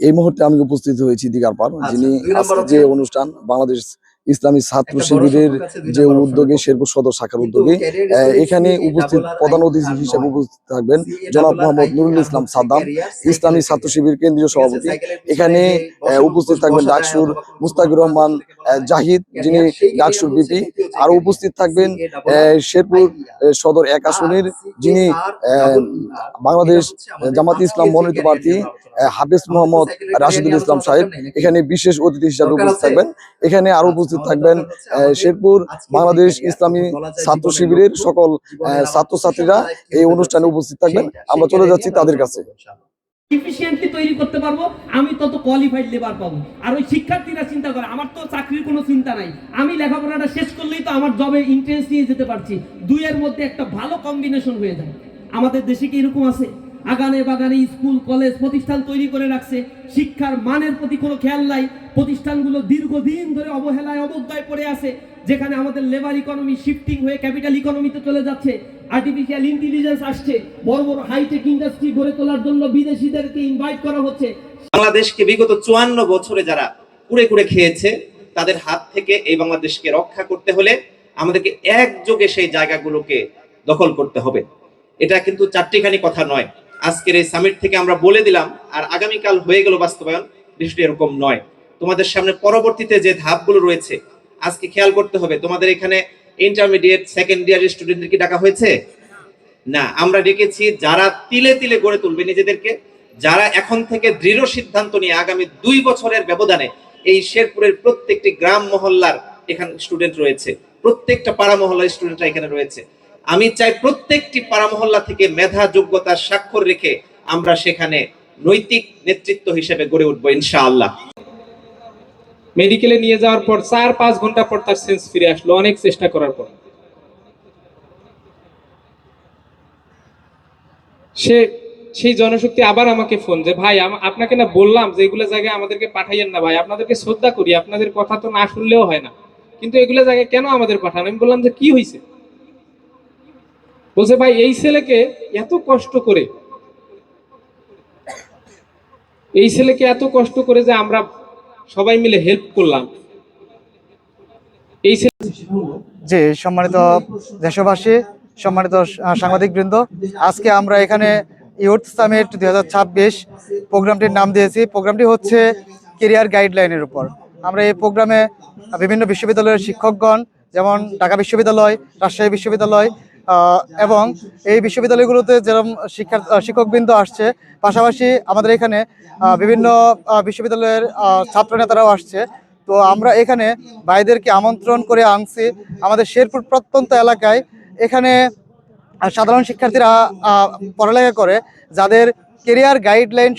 এই মুহূর্তে আমি উপস্থিত হয়েছি দিগারপার পার যিনি আজকে যে অনুষ্ঠান বাংলাদেশ ইসলামী ছাত্র শিবিরের যে উদ্যোগে শেরপুর সদর শাখার উদ্যোগে এখানে উপস্থিত প্রধান অতিথি হিসেবে উপস্থিত থাকবেন জনাব মোহাম্মদ নুরুল ইসলাম সাদ্দাম ইসলামী ছাত্র শিবির কেন্দ্রীয় সভাপতি এখানে উপস্থিত থাকবেন ডাকসুর মুস্তাকুর রহমান। জাহিদ যিনি ডাকসুর বিপি আরও উপস্থিত থাকবেন শেরপুর সদর এক আসনের যিনি বাংলাদেশ জামাত ইসলাম মনোনীত প্রার্থী হাফিজ মোহাম্মদ রাশিদুল ইসলাম সাহেব এখানে বিশেষ অতিথি হিসাবে উপস্থিত থাকবেন এখানে আরও উপস্থিত থাকবেন শেরপুর বাংলাদেশ ইসলামী ছাত্র শিবিরের সকল ছাত্রছাত্রীরা এই অনুষ্ঠানে উপস্থিত থাকবেন। আমরা চলে যাচ্ছি তাদের কাছে। এফিসিয়েন্টলি তৈরি করতে পারব, আমি তত কোয়ালিফাইড লেবার পাবো। আর ওই শিক্ষার্থীরা চিন্তা করে, আমার তো চাকরির কোনো চিন্তা নাই। আমি লেখাপড়াটা শেষ করলেই তো আমার জবে ইন্টারেস্ট নিয়ে যেতে পারছি। দুইয়ের মধ্যে একটা ভালো কম্বিনেশন হয়ে যায়। আমাদের দেশে কি এরকম আছে? আগানে বাগানে স্কুল, কলেজ, প্রতিষ্ঠান তৈরি করে রাখছে। শিক্ষার মানের প্রতি কোনো খেয়াল নাই। প্রতিষ্ঠানগুলো দীর্ঘদিন ধরে অবহেলায়, অবজ্ঞায় পড়ে আছে। যেখানে আমাদের লেবার ইকোনমি শিফটিং হয়ে ক্যাপিটাল ইকোনমিতে চলে যাচ্ছে। আর্টিফিশিয়াল ইন্টেলিজেন্স আসছে। বড় বড় হাইটেক ইন্ডাস্ট্রি গড়ে তোলার জন্য বিদেশিদেরকে ইনভাইট করা হচ্ছে। বাংলাদেশকে বিগত চুয়ান্ন বছরে যারা কুড়ে কুড়ে খেয়েছে, তাদের হাত থেকে এই বাংলাদেশকে রক্ষা করতে হলে আমাদেরকে একযোগে সেই জায়গাগুলোকে দখল করতে হবে। এটা কিন্তু চারটিখানি কথা নয়। আজকের এই সামিট থেকে আমরা বলে দিলাম, আর আগামীকাল হয়ে গেল বাস্তবায়ন বিষয়টি এরকম নয়। তোমাদের সামনে পরবর্তীতে যে ধাপগুলো রয়েছে, আজকে খেয়াল করতে হবে, তোমাদের এখানে ইন্টারমিডিয়েট সেকেন্ড ইয়ার স্টুডেন্টদের কি ডাকা হয়েছে? না, আমরা ডেকেছি যারা তিলে তিলে গড়ে তুলবে নিজেদেরকে, যারা এখন থেকে দৃঢ় সিদ্ধান্ত নিয়ে আগামী দুই বছরের ব্যবধানে এই শেরপুরের প্রত্যেকটি গ্রাম মহল্লার এখানে স্টুডেন্ট রয়েছে। প্রত্যেকটা পাড়া মহল্লার স্টুডেন্টরা এখানে রয়েছে। আমি চাই প্রত্যেকটি পাড়ামহল্লা থেকে মেধা যোগ্যতার স্বাক্ষর রেখে আমরা সেখানে নৈতিক নেতৃত্ব হিসেবে গড়ে উঠবো, ইনশাআল্লাহ। মেডিকেলে নিয়ে যাওয়ার পর চার পাঁচ ঘণ্টা পর তার সেন্স ফিরে আসলো, অনেক চেষ্টা করার পর। সে, সেই জনশক্তি আবার আমাকে ফোন যে, ভাই আপনাকে না বললাম যে, এগুলো জায়গায় আমাদেরকে পাঠাইয়েন না ভাই, আপনাদেরকে শ্রদ্ধা করি, আপনাদের কথা তো না শুনলেও হয় না। কিন্তু এগুলো জায়গায় কেন আমাদের পাঠান? আমি বললাম যে, কি হয়েছে বলছে, ভাই, এই ছেলেকে এত কষ্ট করে, এই ছেলেকে এত কষ্ট করে যে আমরা সবাই মিলে হেল্প করলাম। এই ছেলে জি, সম্মানিত দেশবাসী, সম্মানিত সাংবাদিক বৃন্দ আজকে আমরা এখানে ইউথ সামিট দুই হাজার ছাব্বিশ প্রোগ্রামটির নাম দিয়েছি। প্রোগ্রামটি হচ্ছে কেরিয়ার গাইডলাইনের উপর। আমরা এই প্রোগ্রামে বিভিন্ন বিশ্ববিদ্যালয়ের শিক্ষকগণ, যেমন ঢাকা বিশ্ববিদ্যালয়, রাজশাহী বিশ্ববিদ্যালয় এবং এই বিশ্ববিদ্যালয়গুলোতে যেরকম শিক্ষার আহ, শিক্ষকবৃন্দ আসছে পাশাপাশি আমাদের এখানে বিভিন্ন বিশ্ববিদ্যালয়ের আহ, ছাত্রনেতারাও আসছে। তো আমরা এখানে ভাইদেরকে আমন্ত্রণ করে আনছি। আমাদের শেরপুর প্রত্যন্ত এলাকায় এখানে সাধারণ শিক্ষার্থীরা পড়ালেখা করে যাদের কেরিয়ার গাইডলাইন